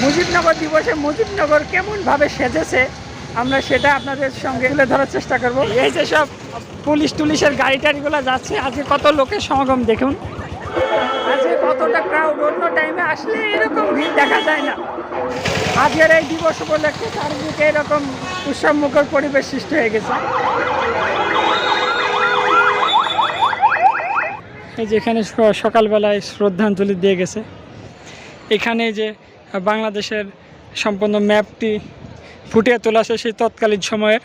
মুজিবনগর দিবসে মুজিবনগর কেমনভাবে সেজেছে, আমরা সেটা আপনাদের সঙ্গে তুলে ধরার চেষ্টা করব। এই যে সব পুলিশ টুলিশের গাড়ি টাড়িগুলো যাচ্ছে, আজকে কত লোকের সমাগম দেখুন। আজকে কতটা ক্রাউড অন্য টাইমে আসলে এরকম ভিড় দেখা যায় না। আজকের এই দিবস উপলক্ষে চারিদিকে এরকম উৎসবমুখর পরিবেশ সৃষ্টি হয়ে গেছে। এই যে এখানে স- সকালবেলায় শ্রদ্ধাঞ্জলি দিয়ে গেছে। এখানে যে বাংলাদেশের সম্পূর্ণ ম্যাপটি ফুটিয়ে তোলা আছে সেই তৎকালীন সময়ের।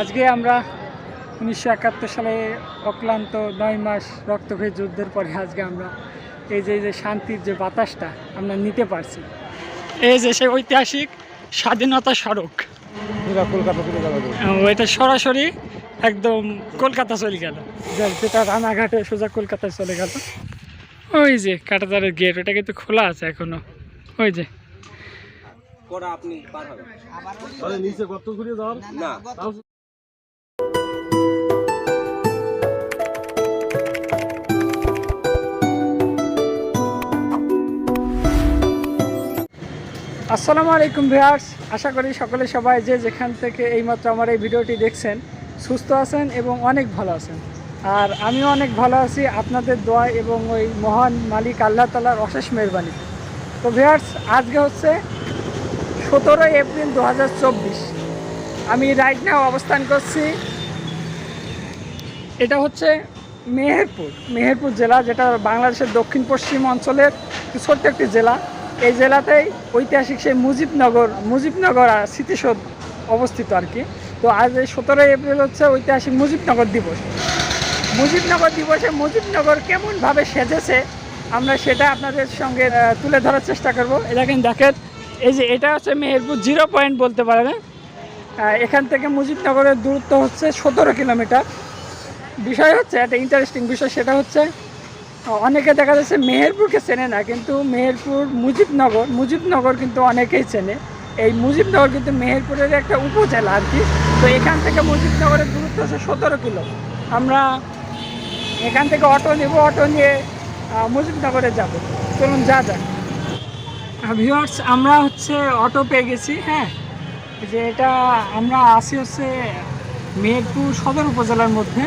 আজকে আমরা উনিশশো একাত্তর সালে অক্লান্ত নয় মাস রক্তক্ষয়ী যুদ্ধের পরে আজকে আমরা এই যে এই যে শান্তির যে বাতাসটা আমরা নিতে পারছি। এই যে সেই ঐতিহাসিক স্বাধীনতা সড়ক এটা সরাসরি একদম কলকাতা চলে গেল। যেটা রানাঘাটে সোজা কলকাতায় চলে গেল। ওই যে কাটাতারের গেট ওটা কিন্তু খোলা আছে এখনও। ওই যে। আপনি পার আরে নিচে গর্ত যাওয়ার না আসসালামু আলাইকুম ভিউয়ার্স আশা করি সকলে সবাই যে যেখান থেকে এইমাত্র আমার এই ভিডিওটি দেখছেন সুস্থ আছেন এবং অনেক ভালো আছেন। আর আমিও অনেক ভালো আছি। আপনাদের দোয়া এবং ওই মহান মালিক আল্লাহ তালার অশেষ মেহরবানি। তো ভিউয়ার্স, আজকে হচ্ছে সতেরোই এপ্রিল দু হাজার চব্বিশ। আমি রাইট নাও অবস্থান করছি এটা হচ্ছে মেহেরপুর। মেহেরপুর জেলা যেটা বাংলাদেশের দক্ষিণ পশ্চিম অঞ্চলের ছোট্ট একটি জেলা। এই জেলাতেই ঐতিহাসিক সেই মুজিবনগর মুজিবনগর আর স্মৃতিসৌধ অবস্থিত আর কি তো আজ এই সতেরোই এপ্রিল হচ্ছে ঐতিহাসিক মুজিবনগর দিবস। মুজিবনগর দিবসে মুজিবনগর কেমনভাবে সেজেছে আমরা সেটা আপনাদের সঙ্গে তুলে ধরার চেষ্টা করব। দেখেন দেখেন এই যে এটা হচ্ছে মেহেরপুর জিরো পয়েন্ট বলতে পারেন আহ, এখান থেকে মুজিবনগরের দূরত্ব হচ্ছে সতেরো কিলোমিটার। বিষয় হচ্ছে একটা ইন্টারেস্টিং বিষয় সেটা হচ্ছে অনেকে দেখা যাচ্ছে মেহেরপুরকে চেনে না কিন্তু মেহেরপুর মুজিবনগর মুজিবনগর কিন্তু অনেকেই চেনে। এই মুজিবনগর কিন্তু মেহেরপুরের একটা উপজেলা আর কি। তো এখান থেকে মুজিবনগরের দূরত্ব হচ্ছে সতেরো কিলো। আমরা এখান থেকে অটো নেব অটো নিয়ে মুজিবনগরে যাব। চলুন যা যাক। ভিউয়ার্স আমরা হচ্ছে অটো পেয়ে গেছি হ্যাঁ? যে এটা আমরা আসি হচ্ছে মেহেরপুর সদর উপজেলার মধ্যে।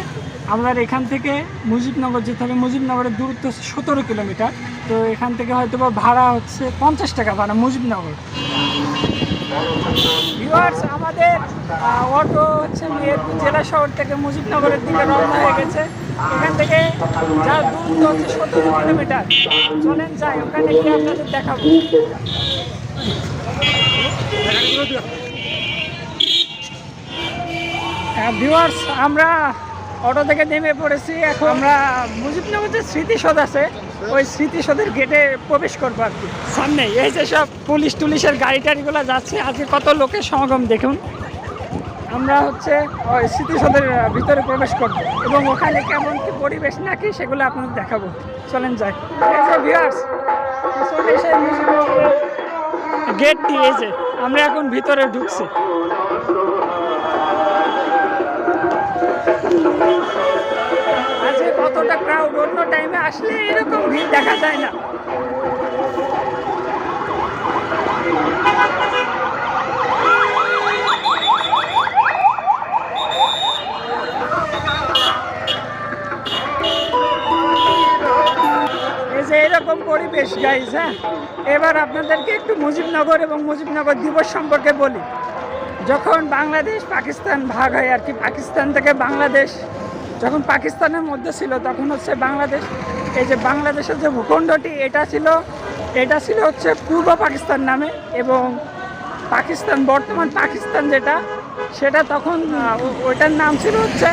আমাদের এখান থেকে মুজিবনগর যেতে হবে। মুজিবনগরের দূরত্ব হচ্ছে সতেরো কিলোমিটার। তো এখান থেকে হয়তো বা ভাড়া হচ্ছে পঞ্চাশ টাকা ভাড়া মুজিবনগর। আমাদের অটো হচ্ছে মেহেরপুর জেলা শহর থেকে মুজিবনগরের দিকে রওনা হয়ে গেছে। এখান থেকে যা দূরত্ব হচ্ছে সতেরো কিলোমিটার। চলেন যাই, ওখানে গিয়ে আপনাদের দেখাবো। ভিউয়ার্স আমরা অটো থেকে নেমে পড়েছি। এখন আমরা মুজিবনগর যে স্মৃতিসৌধ আছে ওই স্মৃতিসৌধের গেটে প্রবেশ করব আর কি। সামনে, এই যে সব পুলিশ টুলিশের গাড়ি টাড়িগুলো যাচ্ছে, আজকে কত লোকের সমাগম দেখুন। আমরা হচ্ছে ওই স্মৃতিসৌধের ভিতরে প্রবেশ করব। এবং ওখানে কেমন কি পরিবেশ নাকি সেগুলো আপনাদের দেখাবো। চলেন যাই। ভিউয়ার্স গেটটি এই যে আমরা এখন ভিতরে ঢুকছি। আজকে কতটা ক্রাউড অন্য টাইমে আসলে এরকম ভিড় দেখা যায় না। যে এরকম পরিবেশ গাইজ হ্যাঁ? এবার আপনাদেরকে একটু মুজিবনগর এবং মুজিবনগর দিবস সম্পর্কে বলি। যখন বাংলাদেশ পাকিস্তান ভাগ হয় আর কি, পাকিস্তান থেকে বাংলাদেশ যখন পাকিস্তানের মধ্যে ছিল, তখন হচ্ছে বাংলাদেশ, এই যে বাংলাদেশের যে ভূখণ্ডটি, এটা ছিল এটা ছিল হচ্ছে পূর্ব পাকিস্তান নামে এবং পাকিস্তান, বর্তমান পাকিস্তান যেটা, সেটা তখন ওইটার নাম ছিল হচ্ছে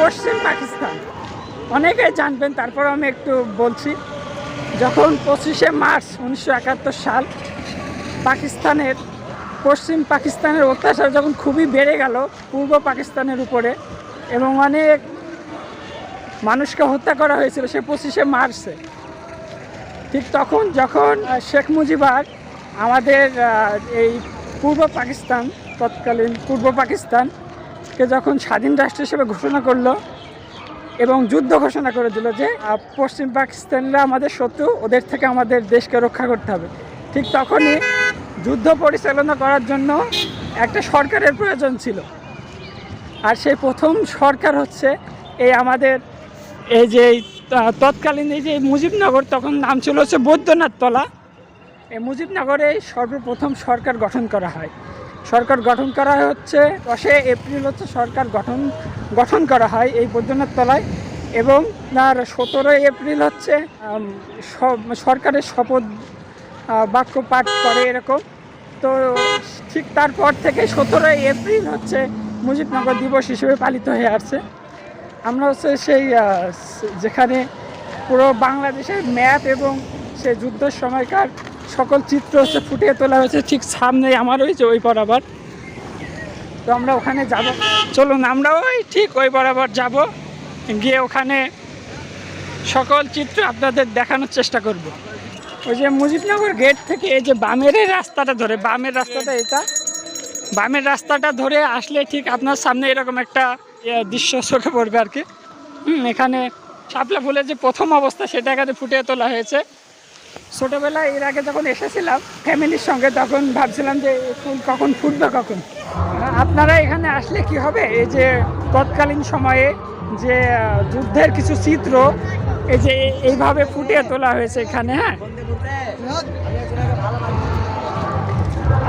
পশ্চিম পাকিস্তান। অনেকেই জানবেন, তারপর আমি একটু বলছি। যখন পঁচিশে মার্চ উনিশশো একাত্তর সাল পাকিস্তানের, পশ্চিম পাকিস্তানের অত্যাচার যখন খুবই বেড়ে গেল পূর্ব পাকিস্তানের উপরে এবং অনেক মানুষকে হত্যা করা হয়েছিল, সে পঁচিশে মার্চে। ঠিক তখন যখন শেখ মুজিবার আমাদের এই পূর্ব পাকিস্তান, তৎকালীন পূর্ব পাকিস্তানকে যখন স্বাধীন রাষ্ট্র হিসেবে ঘোষণা করল এবং যুদ্ধ ঘোষণা করে দিল যে পশ্চিম পাকিস্তানরা আমাদের শত্রু, ওদের থেকে আমাদের দেশকে রক্ষা করতে হবে। ঠিক তখনই যুদ্ধ পরিচালনা করার জন্য একটা সরকারের প্রয়োজন ছিল। আর সেই প্রথম সরকার হচ্ছে এই আমাদের এই যে তৎকালীন এই যে মুজিবনগর, তখন নাম ছিল হচ্ছে বৈদ্যনাথ তলা। এই মুজিবনগরে সর্বপ্রথম সরকার গঠন করা হয়। সরকার গঠন করা হচ্ছে, দশে এপ্রিল হচ্ছে সরকার গঠন গঠন করা হয় এই বৈদ্যনাথ তলায় এবং তার সতেরোই এপ্রিল হচ্ছে সরকারের শপথ বাক্য পাঠ করে এরকম। তো ঠিক তারপর থেকে সতেরোই এপ্রিল হচ্ছে মুজিবনগর দিবস হিসেবে পালিত হয়ে আসছে। আমরা হচ্ছে সেই যেখানে পুরো বাংলাদেশের ম্যাপ এবং সে যুদ্ধের সময়কার সকল চিত্র হচ্ছে ফুটিয়ে তোলা হয়েছে ঠিক সামনে আমার ওই যে ওই বরাবর। তো আমরা ওখানে যাব। চলুন, আমরা ওই ঠিক ওই বরাবর যাব। গিয়ে ওখানে সকল চিত্র আপনাদের দেখানোর চেষ্টা করব। ওই যে মুজিবনগর গেট থেকে এই যে বামের রাস্তাটা ধরে, বামের রাস্তাটা এটা। বামের রাস্তাটা ধরে আসলে ঠিক আপনার সামনে এরকম একটা দৃশ্য চোখে পড়বে আর কি। এখানে শাপলা ফুলের যে প্রথম অবস্থা সেটা এখানে ফুটিয়ে তোলা হয়েছে। ছোটোবেলায় এর আগে যখন এসেছিলাম ফ্যামিলির সঙ্গে, তখন ভাবছিলাম যে ফুল কখন ফুটবে কখন। আপনারা এখানে আসলে কি হবে? এই যে তৎকালীন সময়ে যে যুদ্ধের কিছু চিত্র, এই যে এইভাবে ফুটিয়ে তোলা হয়েছে এখানে হ্যাঁ?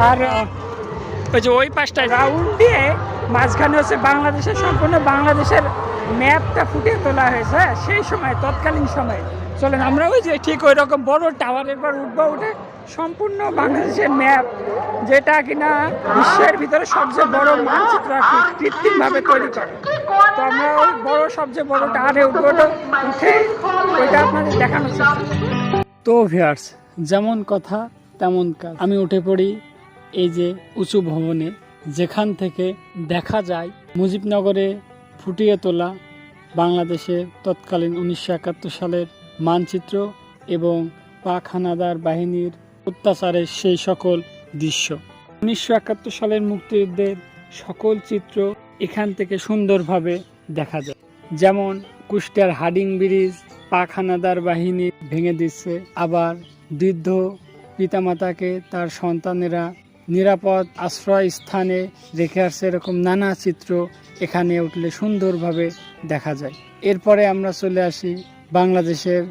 আর ওই যে ওই পাশটায় রাউন্ড দিয়ে মাঝখানে হচ্ছে বাংলাদেশের সম্পূর্ণ বাংলাদেশের ম্যাপটা ফুটিয়ে তোলা হয়েছে হ্যাঁ, সেই সময় তৎকালীন সময়ে। চলেন আমরা ওই যে ঠিক ওই রকম বড় টাওয়ারের পর উঠবো উঠে সম্পূর্ণ বাংলাদেশের ম্যাপ যেটা কিনা বিশ্বের ভিতরে সবচেয়ে বড় মানচিত্র কৃত্রিমভাবে তৈরি করে। তো আমরা ওই বড় সবচেয়ে বড় টাওয়ারে উঠবো উঠে ওইটা আপনাদের দেখানো তো ভিয়ার্স যেমন কথা তেমন কাজ। আমি উঠে পড়ি এই যে উঁচু ভবনে যেখান থেকে দেখা যায় মুজিবনগরে ফুটিয়ে তোলা বাংলাদেশের তৎকালীন উনিশশো একাত্তর সালের মানচিত্র এবং পাক হানাদার বাহিনীর অত্যাচারের সেই সকল দৃশ্য। উনিশশো একাত্তর সালের মুক্তিযুদ্ধের সকল চিত্র এখান থেকে সুন্দরভাবে দেখা যায়। যেমন কুষ্টিয়ার হাডিং ব্রিজ পাক হানাদার বাহিনী ভেঙে দিচ্ছে, আবার বৃদ্ধ পিতামাতাকে তার সন্তানেরা নিরাপদ আশ্রয় স্থানে রেখে আসছে এরকম নানা চিত্র এখানে উঠলে সুন্দরভাবে দেখা যায়। এরপরে আমরা চলে আসি বাংলাদেশের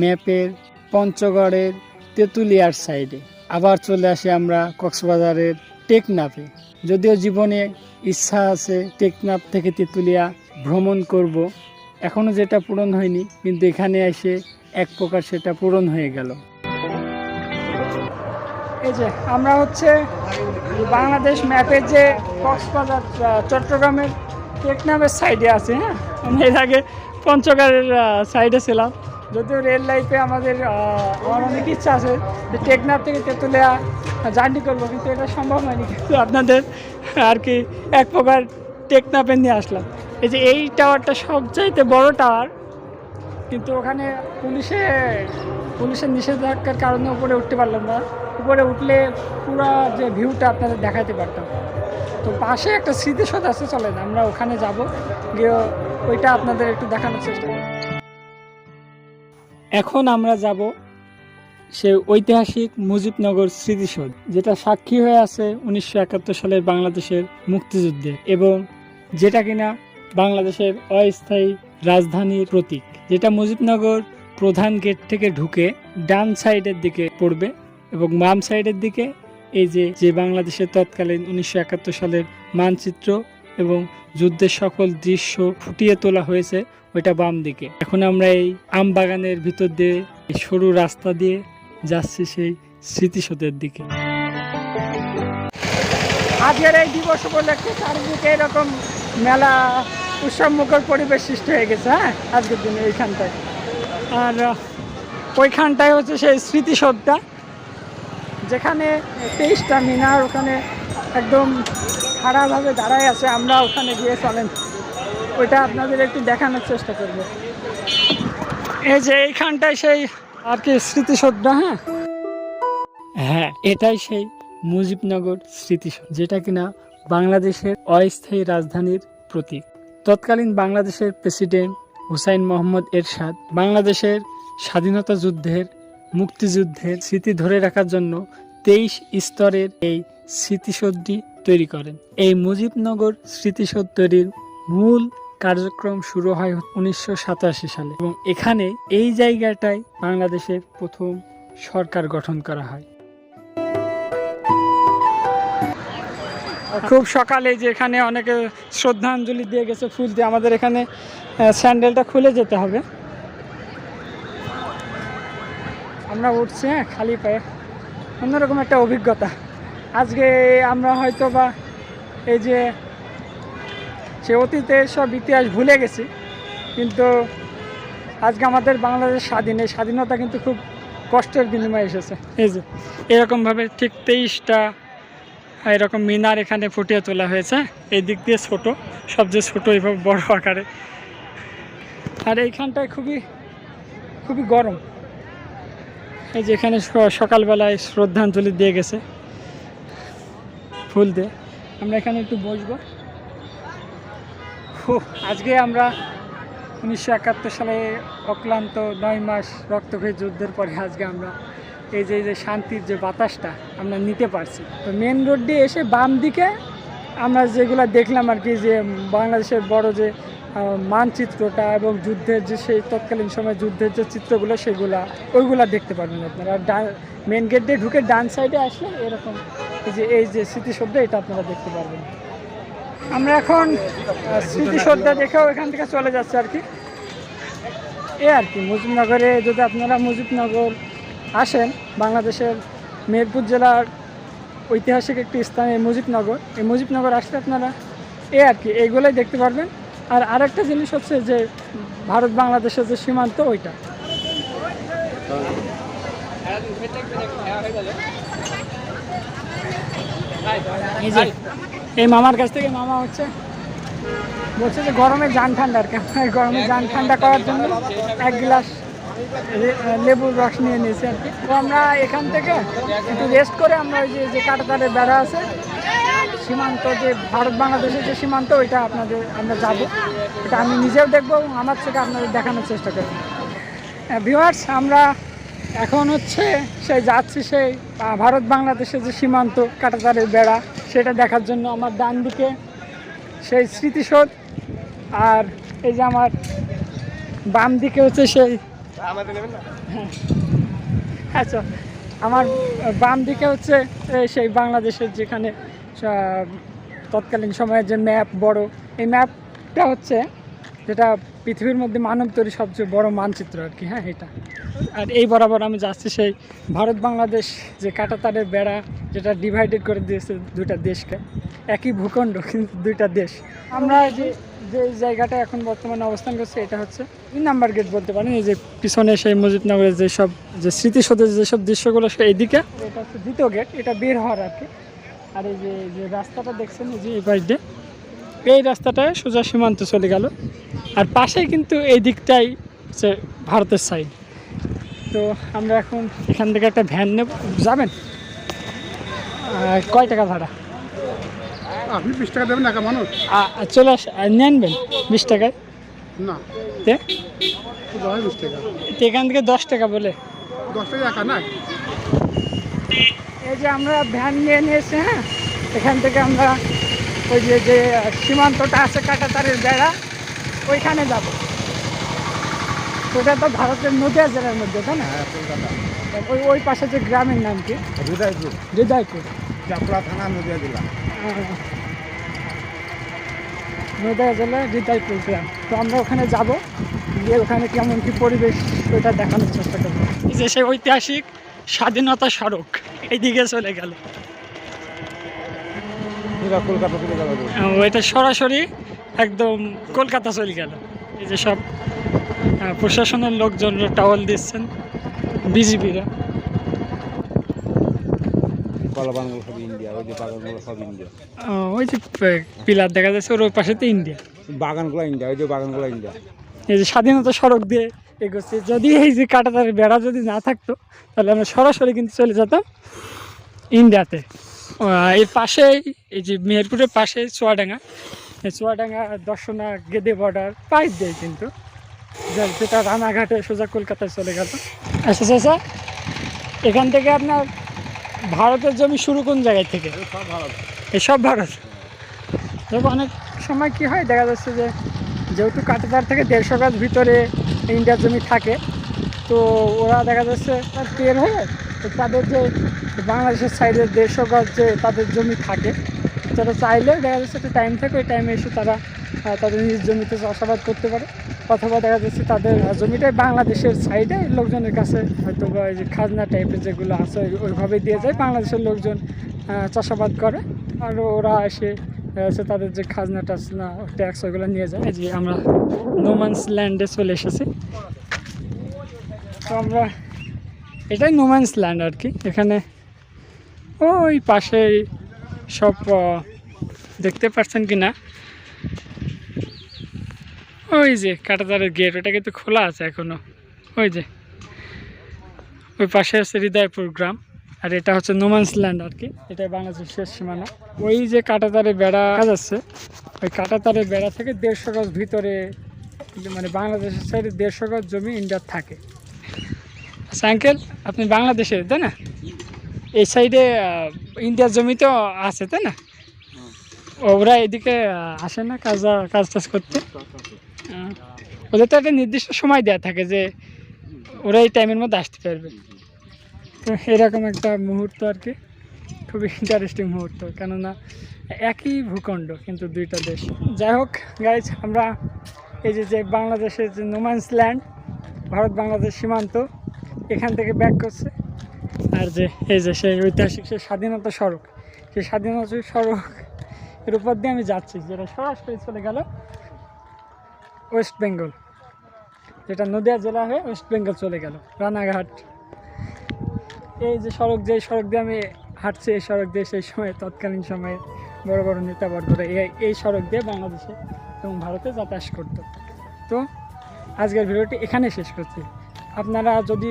ম্যাপের পঞ্চগড়ের তেঁতুলিয়ার সাইডে। আবার চলে আসি আমরা কক্সবাজারের টেকনাফে। যদিও জীবনে ইচ্ছা আছে টেকনাফ থেকে তেঁতুলিয়া ভ্রমণ করব। এখনও যেটা পূরণ হয়নি, কিন্তু এখানে এসে এক প্রকার সেটা পূরণ হয়ে গেল। এই যে, আমরা হচ্ছে বাংলাদেশ ম্যাপের যে কক্সবাজার চট্টগ্রামের টেকনামের সাইডে আছে হ্যাঁ? এর আগে পঞ্চগড়ের সাইডে ছিলাম। যদিও রেল লাইফে আমাদের আমার অনেক ইচ্ছা আছে যে টেকনাফ থেকে তেঁতুলিয়া জার্নি করব, কিন্তু এটা সম্ভব হয়নি। কিন্তু আপনাদের আর কি এক প্রকার টেকনাফে নিয়ে আসলাম। এই যে এই টাওয়ারটা সবচাইতে বড় টাওয়ার কিন্তু ওখানে পুলিশে, পুলিশের নিষেধাজ্ঞার কারণে উপরে উঠতে পারলাম না। উপরে উঠলে পুরো যে ভিউটা আপনাদের দেখাতে পারতাম। তো পাশে একটা স্মৃতিসৌধ আছে, চলেন আমরা ওখানে যাব। গিয়ে ওইটা আপনাদের একটু দেখানোর চেষ্টা করব এখন আমরা যাব সে ঐতিহাসিক মুজিবনগর স্মৃতিসৌধ, যেটা সাক্ষী হয়ে আছে উনিশশো একাত্তর সালের বাংলাদেশের মুক্তিযুদ্ধে এবং যেটা কিনা বাংলাদেশের অস্থায়ী রাজধানীর প্রতীক। যেটা মুজিবনগর প্রধান গেট থেকে ঢুকে ডান সাইডের দিকে পড়বে এবং বাম সাইডের দিকে এই যে যে বাংলাদেশের তৎকালীন উনিশশো একাত্তর সালের মানচিত্র এবং যুদ্ধের সকল দৃশ্য ফুটিয়ে তোলা হয়েছে ওইটা বাম দিকে। এখন আমরা এই আম বাগানের ভিতর দিয়ে সরু রাস্তা দিয়ে যাচ্ছি সেই স্মৃতিসৌধের দিকে। আজকের এই দিবস উপলক্ষে চারিদিকে এরকম মেলা উৎসব মুখর পরিবেশ সৃষ্টি হয়ে গেছে হ্যাঁ? আজকের দিনে এইখানটায়। আর ওইখানটায় হচ্ছে সেই স্মৃতিসৌধটা, যেখানে তেইশটা মিনার ওখানে একদম খারাপভাবে দাঁড়ায় আছে, আমরা ওখানে গিয়ে চলেন। ওইটা আপনাদের একটু দেখানোর চেষ্টা করব। এই যে এইখানটায় সেই আর কি স্মৃতিসৌধটা হ্যাঁ? হ্যাঁ এটাই সেই মুজিবনগর স্মৃতিসৌধ, যেটা কিনা বাংলাদেশের অস্থায়ী রাজধানীর প্রতীক। তৎকালীন বাংলাদেশের প্রেসিডেন্ট হুসাইন মোহাম্মদ এরশাদ বাংলাদেশের স্বাধীনতা যুদ্ধের মুক্তিযুদ্ধের স্মৃতি ধরে রাখার জন্য তেইশ স্তরের এই স্মৃতিসৌধটি তৈরি করেন। এই মুজিবনগর স্মৃতিসৌধ তৈরির মূল কার্যক্রম শুরু হয় উনিশশো সাতাশি সালে এবং এখানে এই জায়গাটায় বাংলাদেশের প্রথম সরকার গঠন করা হয়। খুব সকালে যে এখানে অনেকে শ্রদ্ধাঞ্জলি দিয়ে গেছে ফুল দিয়ে, আমাদের এখানে স্যান্ডেলটা খুলে যেতে হবে। আমরা উঠছি হ্যাঁ খালি পায়ে। অন্যরকম একটা অভিজ্ঞতা। আজকে আমরা হয়তো বা এই যে, সে অতীতের সব ইতিহাস ভুলে গেছি, কিন্তু আজকে আমাদের বাংলাদেশ স্বাধীন। এই স্বাধীনতা কিন্তু খুব কষ্টের বিনিময়ে এসেছে। এই যে, এরকমভাবে ঠিক তেইশটা এরকম মিনার এখানে ফুটিয়ে তোলা হয়েছে। এই দিক দিয়ে ছোট সবচেয়ে ছোট এইভাবে বড় আকারে। আর এইখানটায় খুবই খুবই গরম। এই যে এখানে সকালবেলায় শ্রদ্ধাঞ্জলি দিয়ে গেছে ফুল দিয়ে। আমরা এখানে একটু বসবো। আজকে আমরা উনিশশো একাত্তর সালে অক্লান্ত নয় মাস রক্তক্ষয়ী যুদ্ধের পরে আজকে আমরা এই যে যে শান্তির যে বাতাসটা আমরা নিতে পারছি। তো মেন রোড দিয়ে এসে বাম দিকে আমরা যেগুলো দেখলাম আর কি যে বাংলাদেশের বড় যে মানচিত্রটা এবং যুদ্ধের যে সেই তৎকালীন সময় যুদ্ধের যে চিত্রগুলো সেগুলা, ওইগুলো দেখতে পারবেন আপনারা। আর ডান মেন গেট দিয়ে ঢুকে ডান সাইডে আসলে এরকম এই যে এই যে স্মৃতিসৌধ, এটা আপনারা দেখতে পারবেন। আমরা এখন স্মৃতিসৌধটা দেখেও এখান থেকে চলে যাচ্ছে আর কি। এ আর কি, মুজিবনগরে যদি আপনারা মুজিবনগর আসেন বাংলাদেশের মেহেরপুর জেলার ঐতিহাসিক একটি স্থান, এই মুজিবনগর। এই মুজিবনগর আসলে আপনারা এ আর কি, এইগুলোই দেখতে পারবেন। আর আরেকটা জিনিস হচ্ছে যে ভারত বাংলাদেশের যে সীমান্ত, ওইটা। এই মামার কাছ থেকে মামা হচ্ছে, বলছে যে গরমে যান ঠান্ডা আর কি। গরমে যান ঠান্ডা করার জন্য এক গ্লাস লেবুর রস নিয়ে নিয়েছি আর কি। তো আমরা এখান থেকে একটু রেস্ট করে আমরা ওই যে যে কাটাতারের বেড়া আছে, সীমান্ত যে ভারত বাংলাদেশের যে সীমান্ত, ওইটা আপনাদের আমরা যাব। এটা আমি নিজেও দেখব আমার থেকে আপনাদের দেখানোর চেষ্টা করব। ভিউয়ার্স আমরা এখন হচ্ছে সেই যাচ্ছি সেই ভারত বাংলাদেশের যে সীমান্ত কাটাতারের বেড়া, সেটা দেখার জন্য আমার ডান দিকে সেই স্মৃতিসৌধ আর এই যে আমার বাম দিকে হচ্ছে সেই আচ্ছা আমার বাম দিকে হচ্ছে সেই বাংলাদেশের যেখানে তৎকালীন সময়ের যে ম্যাপ বড়, এই ম্যাপটা হচ্ছে, যেটা পৃথিবীর মধ্যে মানব তৈরি সবচেয়ে বড় মানচিত্র আর কি হ্যাঁ এটা। আর এই বরাবর আমি যাচ্ছি সেই ভারত বাংলাদেশ যে কাটাতারের বেড়া যেটা ডিভাইডেড করে দিয়েছে দুইটা দেশকে। একই ভূখণ্ড, কিন্তু দুইটা দেশ। আমরা যে যে জায়গাটা এখন বর্তমানে অবস্থান করছে, এটা হচ্ছে তিন নাম্বার গেট বলতে পারেন। এই যে পিছনে সেই মুজিবনগরের যেসব, যে স্মৃতিসৌধের যেসব দৃশ্যগুলো সেই এইদিকে, এটা হচ্ছে দ্বিতীয় গেট এটা বের হওয়ার আর কি। আর এই যে যে রাস্তাটা দেখছেন, এই যে এই দিয়ে এই রাস্তাটায় সোজা সীমান্ত চলে গেল। আর পাশেই কিন্তু এই দিকটাই হচ্ছে ভারতের সাইড তো আমরা এখন এখান থেকে একটা ভ্যান নেব। যাবেন? কয় টাকা ভাড়া? আপনি বিশ টাকা দেবেন একা মানুষ? চলে আস নিয়ে বিশ টাকায়? না। এখান থেকে দশ টাকা বলে। দশ টাকা একা না এই যে আমরা ভ্যান নিয়ে নিয়েছি হ্যাঁ? এখান থেকে আমরা ওই যে যে সীমান্তটা আছে কাটাতারের বেড়া ওইখানে যাব। ওটা তো ভারতের নদিয়া জেলার মধ্যে তাই না? হ্যাঁ ওই ওই পাশে যে গ্রামের নাম কি? হৃদয়পুর। হৃদয়পুর। চাপড়া থানা নদিয়া জেলা। নদিয়া জেলার হৃদয়পুর গ্রাম। তো আমরা ওখানে যাব গিয়ে ওখানে কেমন কি পরিবেশ ওইটা দেখানোর চেষ্টা করব। এই যে সেই ঐতিহাসিক স্বাধীনতা সড়ক এইদিকে চলে গেল। এরা কলকাতা যাবে আহ, এটা সরাসরি একদম কলকাতা চলে গেল। এই যে সব প্রশাসনের লোকজন টাওয়াল দিচ্ছেন ইন্ডিয়া ওই যে ইন্ডিয়া। ওই যে পিলার দেখা যাচ্ছে ওর ওই পাশে তো ইন্ডিয়া। বাগানগুলো ইন্ডিয়া ওই যে বাগানগুলো ইন্ডিয়া। এই যে স্বাধীনতা সড়ক দিয়ে এগোচ্ছে। যদি এই যে কাটাতার বেড়া যদি না থাকতো তাহলে আমরা সরাসরি কিন্তু চলে যেতাম ইন্ডিয়াতে। এর পাশেই এই যে মেহেরপুরের পাশে চুয়াডাঙ্গা। এই চুয়াডাঙ্গা দর্শনা গেদে বর্ডার পাইপ দেয় কিন্তু। যেটা রানাঘাটে সোজা কলকাতায় চলে গেল। আচ্ছা আচ্ছা এখান থেকে আপনার ভারতের জমি শুরু কোন জায়গায় থেকে? এসব ভারত। অনেক সময় কি হয় দেখা যাচ্ছে যে যেহেতু কাটাতার থেকে দেড়শো গাছ ভিতরে ইন্ডিয়ার জমি থাকে তো ওরা দেখা যাচ্ছে তার পের হয়ে তো তাদের যে বাংলাদেশের সাইডে দেড়শো যে তাদের জমি থাকে, তারা চাইলে দেখা যাচ্ছে একটা টাইম থাকে, ওই টাইমে এসে তারা তাদের নিজ জমিতে চাষাবাদ করতে পারে। অথবা দেখা যাচ্ছে তাদের জমিটাই বাংলাদেশের সাইডে লোকজনের কাছে হয়তো এই যে খাজনা টাইপের যেগুলো আছে ওইভাবে দিয়ে যায়। বাংলাদেশের লোকজন চাষাবাদ করে আর ওরা এসে যাচ্ছে তাদের যে খাজনা টাজনা ট্যাক্স ওইগুলো নিয়ে যায়। যে আমরা নোমান্স ল্যান্ডে চলে এসেছি। তো আমরা এটাই নোম্যান্স ল্যান্ড আর কি এখানে ওই পাশে সব দেখতে পাচ্ছেন কি না ওই যে কাটাতারের গেট ওটা কিন্তু খোলা আছে এখনও। ওই যে, ওই পাশে আছে হৃদয়পুর গ্রাম। আর এটা হচ্ছে নোম্যান্স ল্যান্ড আর কি এটা বাংলাদেশের শেষ সীমানা। ওই যে কাটাতারে বেড়া যাচ্ছে, ওই কাটাতারের বেড়া থেকে দেড়শো গজ ভিতরে মানে বাংলাদেশের সাইডে দেড়শো গজ জমি ইন্ডিয়ার থাকে। আঙ্কেল আপনি বাংলাদেশের, তাই না? এই সাইডে ইন্ডিয়ার জমি তো আছে, তাই না? ওরা এদিকে আসে না কাজ কাজ টাজ করতে। ওদের তো একটা নির্দিষ্ট সময় দেওয়া থাকে যে ওরা এই টাইমের মধ্যে আসতে পারবে। তো এরকম একটা মুহূর্ত আর কি। খুবই ইন্টারেস্টিং মুহূর্ত, কেননা একই ভূখণ্ড, কিন্তু দুইটা দেশ। যাই হোক গাইজ আমরা এই যে যে বাংলাদেশের যে নোম্যান্স ল্যান্ড ভারত বাংলাদেশ সীমান্ত এখান থেকে ব্যাক করছে। আর যে, এই যে সেই ঐতিহাসিক সেই স্বাধীনতা সড়ক সেই স্বাধীনতা সড়ক এর উপর দিয়ে আমি যাচ্ছি, যেটা সরাসরি চলে গেল ওয়েস্ট বেঙ্গল যেটা নদিয়া জেলা হয়ে ওয়েস্ট বেঙ্গল চলে গেল, রানাঘাট। এই যে সড়ক যে সড়ক দিয়ে আমি হাঁটছি, এই সড়ক দিয়ে সেই সময়, তৎকালীন সময়ে বড় বড় নেতাবর্গরা এই এই সড়ক দিয়ে বাংলাদেশে এবং ভারতে যাতায়াত করতো। তো, আজকের ভিডিওটি এখানে শেষ করছি। আপনারা যদি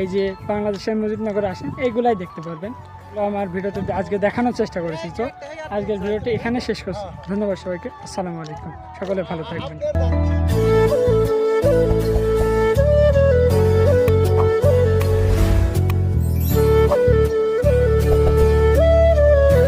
এই যে বাংলাদেশের মুজিবনগরে আসেন, এইগুলাই দেখতে পারবেন। আমার ভিডিওতে আজকে দেখানোর চেষ্টা করেছি, তো আজকের ভিডিওটি এখানে শেষ করছি। ধন্যবাদ সবাইকে, আসসালামু আলাইকুম। সকলে ভালো থাকবেন।